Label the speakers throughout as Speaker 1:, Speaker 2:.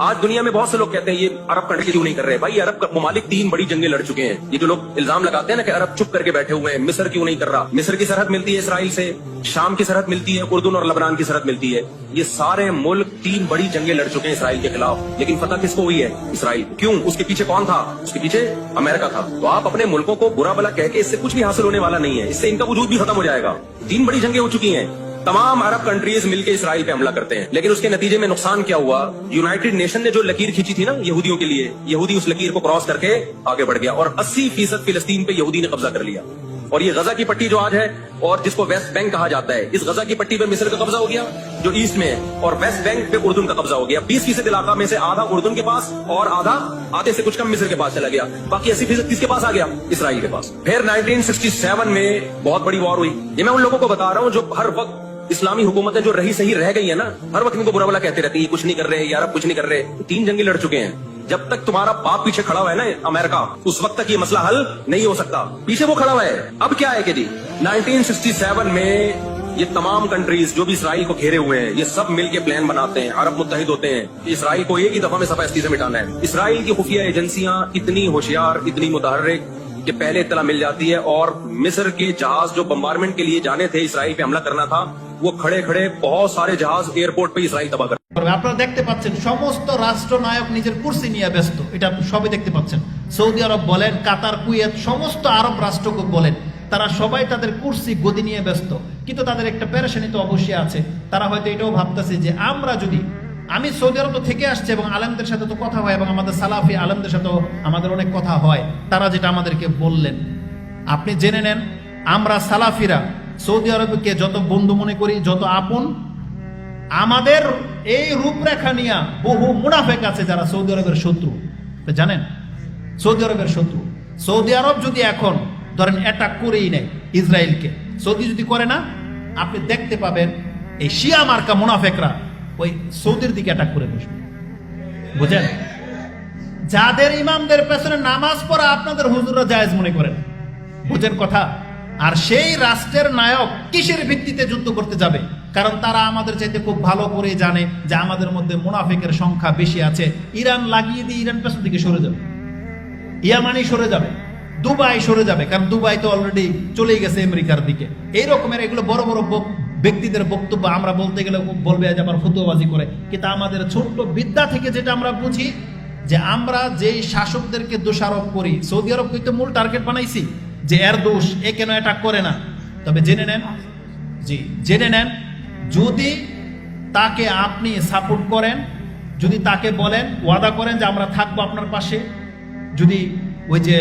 Speaker 1: आज दुनिया में बहुत से लोग कहते हैं, ये अरब कंट्री क्यों नहीं कर रहे? भाई अरब ममालिक तीन बड़ी जंगें लड़ चुके हैं। ये जो लोग इल्ज़ाम लगाते हैं ना कि अरब चुप करके बैठे हुए हैं, मिस्र क्यों नहीं कर रहा? मिस्र की सरहद मिलती है इसराइल से, शाम की सरहद मिलती है उर्दून और लबनान की सरहद मिलती है। ये सारे मुल्क तीन बड़ी जंगे लड़ चुके हैं इसराइल के खिलाफ। लेकिन फतह किसको हुई है? इसराइल। क्यों? उसके पीछे कौन था? उसके पीछे अमेरिका था। तो आप अपने मुल्कों को बुरा भला कह के इससे कुछ भी हासिल होने वाला नहीं है। इससे इनका वजूद भी खत्म हो जाएगा। तीन बड़ी जंगे हो चुकी हैं। तमाम अरब कंट्रीज़ मिलकर इसराइल पे हमला करते हैं। लेकिन उसके नतीजे में नुकसान क्या हुआ? यूनाइटेड नेशन ने जो लकीर खींची थी ना, यहूदियों के लिए, यहूदी उस लकीर को क्रॉस करके आगे बढ़ गया और 80 फ़ीसद फिलस्तीन पे यहूदी ने कब्जा कर लिया। और ये गजा की पट्टी जो आज है, और जिसको वेस्ट बैंक कहा जाता है, इस गजा की पट्टी पे मिस्र का कब्जा हो गया, जो ईस्ट में है, और वेस्ट बैंक पे उर्दून का कब्जा हो गया। बीस फ़ीसद इलाका में से आधा उर्दून के पास, और आधा आधे से कुछ कम मिस्र के पास चला गया। बाकी अस्सी फ़ीसद किसके पास आ गया? इसराइल के पास। फिर 1967 में बहुत बड़ी वॉर हुई। ये मैं उन लोगों को बता रहा हूँ जो हर वक्त इस्लामी हुकूमतें जो रही सही रह गई है ना, हर वक्त इनको बुरा बुला कहते रहती है कुछ नहीं कर रहे, यार कुछ नहीं कर रहे। तीन जंगे लड़ चुके हैं। जब तक तुम्हारा बाप पीछे खड़ा हुआ है ना अमेरिका, उस वक्त तक ये मसला हल नहीं हो सकता। पीछे वो खड़ा हुआ है। अब क्या है कि जी? 1967 में ये तमाम कंट्रीज जो भी इसराइल को घेरे हुए हैं ये सब मिलके प्लान बनाते हैं अरब मुत्तहिद होते हैं कि इसराइल को एक ही दफा में सफायस्ती से मिटाना है इसराइल की खुफिया एजेंसियां इतनी होशियार इतनी मुतहर्रिक कि पहले इतला मिल जाती है और मिस्र के जहाज जो बम्बारमेंट के लिए जाने थे इसराइल पे हमला करना था वो खड़े खड़े बहुत सारे जहाज एयरपोर्ट पे इसराइल तबाह कर
Speaker 2: করবে। আপনারা দেখতে পাচ্ছেন সমস্ত রাষ্ট্রনায়ক নিজের কুর্সি নিয়ে ব্যস্ত এটা আপনি সবই দেখতে পাচ্ছেন সৌদি আরব বলেন কাতার কুয়েত সমস্ত আরব রাষ্ট্রকে বলেন তারা সবাই তাদের কুর্সি গদি নিয়ে ব্যস্ত। কিন্তু তাদের একটা পেরেশানি তো অবশ্যই আছে। তারা হয়তো এটাও ভাবতেছে যে আমরা যদি আমি সৌদি আরব থেকে আসছি এবং আলেমদের সাথে তো কথা হয় এবং আমাদের সালাফি আলেমদের সাথেও আমাদের অনেক কথা হয়। তারা যেটা আমাদেরকে বললেন। আপনি জেনে নেন, আমরা সালাফিরা সৌদি আরবকে যত বন্ধু মনে করি, যত আপন, আমাদের এই রূপরেখা নিয়ে বহু মুনাফেক আছে যারা সৌদি আরবের শত্রু। জানেন? সৌদি আরবের শত্রু। সৌদি আরব যদি এখন ধরেন অ্যাটাক করেই নেয় ইসরায়েলকে। সৌদি যদি করে না, আপনি দেখতে পাবেন এই শিয়া মার্কা মুনাফেকরা ওই সৌদির দিকে অ্যাটাক করে বসবে। বুঝেন? যাদের ইমামদের পেছনে নামাজ পড়া আপনাদের হুজুররা জায়েজ মনে করেন। বুঝেন কথা? আর সেই রাষ্ট্রের নায়ক কিসের ভিত্তিতে যুদ্ধ করতে যাবে? কারণ তারা আমাদের চাইতে খুব ভালো করে জানে যে আমাদের মধ্যে মুনাফিকের সংখ্যা বেশি আছে। ইরান লাগিয়ে দিয়ে ইরান পেছন দিকে সরে যাবে। ইয়ামানি সরে যাবে। দুবাই সরে যাবে, কারণ দুবাই তো অলরেডি চলেই গেছে আমেরিকার দিকে। এই রকমের এগুলো বড় বড় ব্যক্তিদের বক্তব্য আমরা বলতে গেলে বলবে যে আবার ফতুয়াবাজি করে। কিন্তু আমাদের ছোট্ট বিদ্যা থেকে যেটা আমরা বুঝি, যে আমরা যেই শাসকদেরকে দোষারোপ করি, সৌদি আরব কিন্তু মূল টার্গেট বানাইছি, যে এর দোষ এ কেন অ্যাটাক করে না। তবে জেনে নেন, জি, জেনে নেন, যদি তাকে আপনি সাপোর্ট করেন, যদি তাকে বলেন, ওয়াদা করেন যে আমরা থাকব আপনার পাশে, যদি ওই যে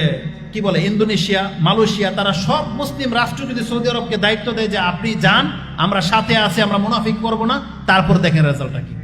Speaker 2: কি বলে, ইন্দোনেশিয়া, মালয়েশিয়া, তারা সব মুসলিম রাষ্ট্র যদি সৌদি আরবকে দায়িত্ব দেয় যে আপনি যান, আমরা সাথে আছি, আমরা মুনাফিক করব না, তারপর দেখেন রেজাল্টটা কি।